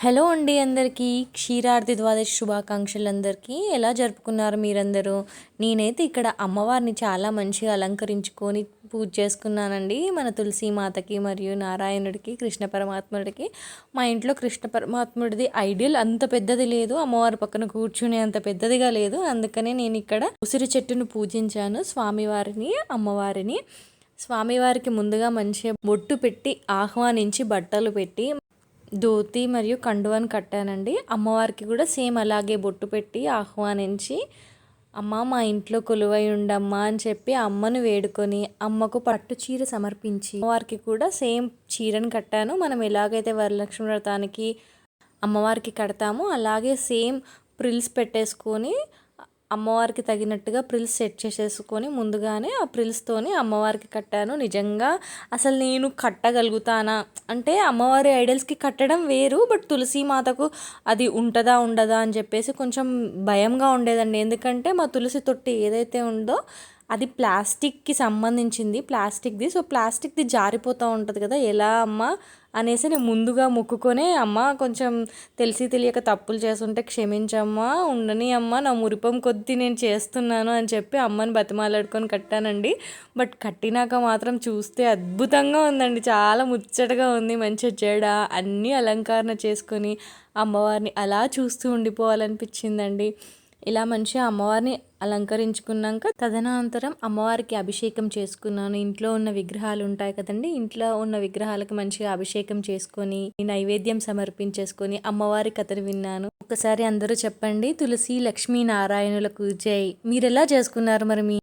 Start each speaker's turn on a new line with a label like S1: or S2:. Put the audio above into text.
S1: Hello అండి అందరికీ క్షీరార్థి ద్వాదశి శుభాకాంక్షలు అందరికీ ఎలా జరుపుకున్నారు మీరందరూ? నేనైతే ఇక్కడ అమ్మవారిని చాలా మంచిగా అలంకరించుకొని పూజ చేసుకున్నానండి. మన తులసి మాతకి మరియు నారాయణుడికి కృష్ణ పరమాత్ముడికి. మా ఇంట్లో కృష్ణ పరమాత్ముడిది ఐడియల్ అంత పెద్దది లేదు. అమ్మవారి పక్కన కూర్చునే అంత పెద్దదిగా లేదు. అందుకనే నేను ఇక్కడ ఉసిరి చెట్టును పూజించాను స్వామివారిని అమ్మవారిని. స్వామివారికి ముందుగా మంచిగా బొట్టు పెట్టి ఆహ్వానించి బట్టలు పెట్టి ధోతి మరియు కండువాని కట్టానండి. అమ్మవారికి కూడా సేమ్ అలాగే బొట్టు పెట్టి ఆహ్వానించి అమ్మ మా ఇంట్లో కొలువై ఉండమ్మా అని చెప్పి అమ్మను వేడుకొని అమ్మకు పట్టు చీర సమర్పించి అమ్మవారికి కూడా సేమ్ చీరను కట్టాను. మనం ఎలాగైతే వరలక్ష్మి వ్రతానికి అమ్మవారికి కడతామో అలాగే సేమ్ ప్రిల్స్ పెట్టేసుకొని అమ్మవారికి తగినట్టుగా ప్రిల్స్ సెట్ చేసేసుకొని ముందుగానే ఆ ప్రిల్స్తోని అమ్మవారికి కట్టాను. నిజంగా అసలు నేను కట్టగలుగుతానా? అంటే అమ్మవారి ఐడల్స్కి కట్టడం వేరు బట్ తులసి మాతకు అది ఉంటుందా ఉండదా అని చెప్పేసి కొంచెం భయంగా ఉండేదండి. ఎందుకంటే మా తులసి తొట్టి ఏదైతే ఉందో అది ప్లాస్టిక్కి సంబంధించింది ప్లాస్టిక్ది. సో ప్లాస్టిక్ది జారిపోతూ ఉంటుంది కదా ఎలా అమ్మ అనేసి నేను ముందుగా మొక్కుకొనే అమ్మ కొంచెం తెలిసి తెలియక తప్పులు చేస్తుంటే క్షమించమ్మా ఉండని అమ్మ నా మురిపం కొద్దీ నేను చేస్తున్నాను అని చెప్పి అమ్మని బతిమాలాడుకొని కట్టానండి. బట్ కట్టినాక మాత్రం చూస్తే అద్భుతంగా ఉందండి. చాలా ముచ్చటగా ఉంది మంచి జడ అన్నీ అలంకరణ చేసుకొని అమ్మవారిని అలా చూస్తూ ఉండిపోవాలనిపించిందండి. ఇలా మంచిగా అమ్మవారిని అలంకరించుకున్నాక తదనంతరం అమ్మవారికి అభిషేకం చేసుకున్నాను. ఇంట్లో ఉన్న విగ్రహాలు ఉంటాయి కదండి ఇంట్లో ఉన్న విగ్రహాలకు మంచిగా అభిషేకం చేసుకొని నైవేద్యం సమర్పించేసుకొని అమ్మవారి కథను విన్నాను. ఒకసారి అందరూ చెప్పండి తులసి లక్ష్మీ నారాయణులకు జై. మీరు ఎలా చేసుకున్నారు మరి మీ